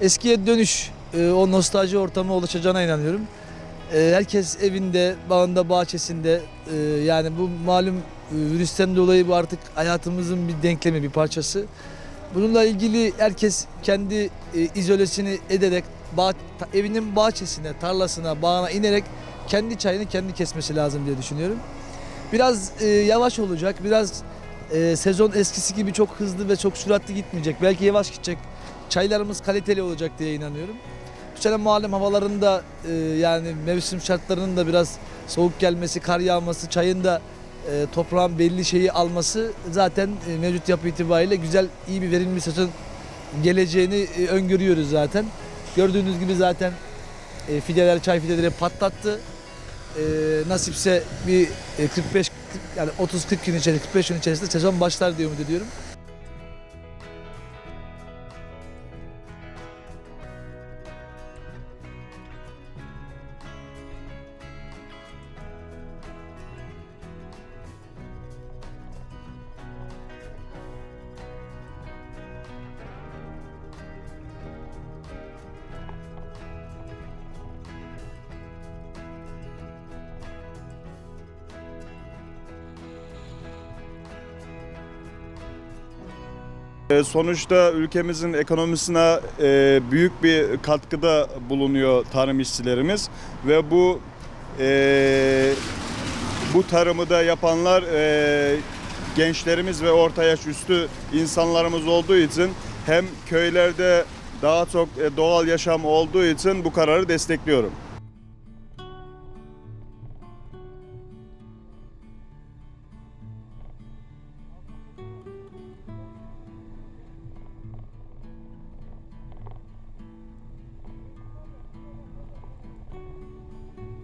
eskiye dönüş, e, o nostalji ortamı oluşacağına inanıyorum. E, herkes evinde, bağında, bahçesinde e, yani bu malum virüsten dolayı bu artık hayatımızın bir denklemi, bir parçası. Bununla ilgili herkes kendi izolesini ederek evinin bahçesine, tarlasına, bağına inerek kendi çayını kendi kesmesi lazım diye düşünüyorum. Biraz yavaş olacak, biraz e, sezon eskisi gibi çok hızlı ve çok süratli gitmeyecek. Belki yavaş gidecek. Çaylarımız kaliteli olacak diye inanıyorum. Bu sene malum havalarında e, yani mevsim şartlarının da biraz soğuk gelmesi, kar yağması, çayın da e, toprağın belli şeyi alması zaten e, mevcut yapı itibariyle güzel, iyi bir verimli sezon geleceğini e, öngörüyoruz zaten. Gördüğünüz gibi zaten e, fideler, çay fideleri patlattı. E, nasipse bir e, 45 40 yani 30-40 gün içerisinde 45 gün içerisinde sezon başlar diye umut ediyorum. Sonuçta ülkemizin ekonomisine e, büyük bir katkıda bulunuyor tarım işçilerimiz ve bu e, bu tarımı da yapanlar e, gençlerimiz ve orta yaş üstü insanlarımız olduğu için hem köylerde daha çok doğal yaşam olduğu için bu kararı destekliyorum.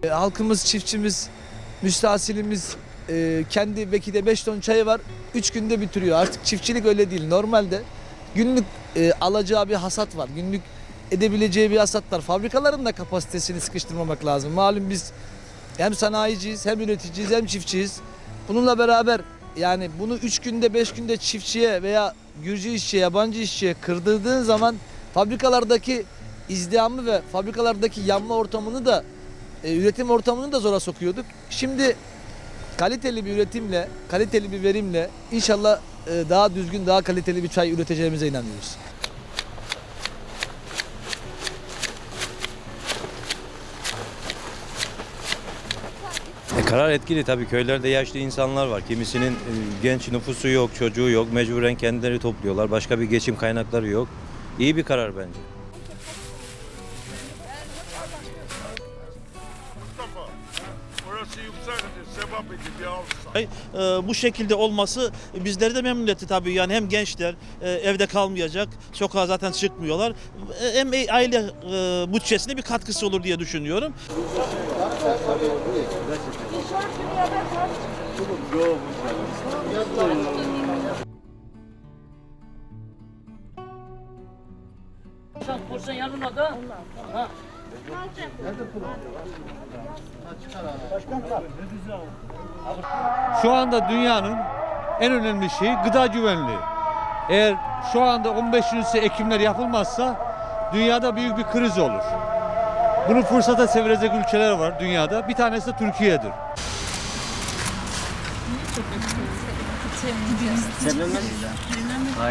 Halkımız, çiftçimiz, müstahsilimiz e, kendi belki de 5 ton çayı var. 3 günde bitiriyor. Artık çiftçilik öyle değil. Normalde günlük e, alacağı bir hasat var. Günlük edebileceği bir hasat var. Fabrikaların da kapasitesini sıkıştırmamak lazım. Malum biz hem sanayiciyiz, hem üreticiyiz, hem çiftçiyiz. Bununla beraber yani bunu 3 günde 5 günde çiftçiye veya Gürcü işçiye, yabancı işçiye kırdırdığın zaman fabrikalardaki izdihamı ve fabrikalardaki yanma ortamını da e, üretim ortamını da zora sokuyorduk. Şimdi kaliteli bir üretimle, kaliteli bir verimle inşallah e, daha düzgün, daha kaliteli bir çay üreteceğimize inanıyoruz. E, karar etkili tabii köylerde yaşlı insanlar var. Kimisinin e, genç nüfusu yok, çocuğu yok. Mecburen kendileri topluyorlar. Başka bir geçim kaynakları yok. İyi bir karar bence. Orası yükseldi, edildi alsa. Ay, e, bu şekilde olması bizleri de memnun etti tabii. Yani hem gençler e, evde kalmayacak, sokağa zaten çıkmıyorlar. E, hem e- aile e, bütçesine bir katkısı olur diye düşünüyorum. Kursun yanına da. Şu anda dünyanın en önemli şeyi gıda güvenliği. Eğer şu anda 15 ise ekimler yapılmazsa dünyada büyük bir kriz olur. Bunu fırsata çevirecek ülkeler var dünyada. Bir tanesi de Türkiye'dir.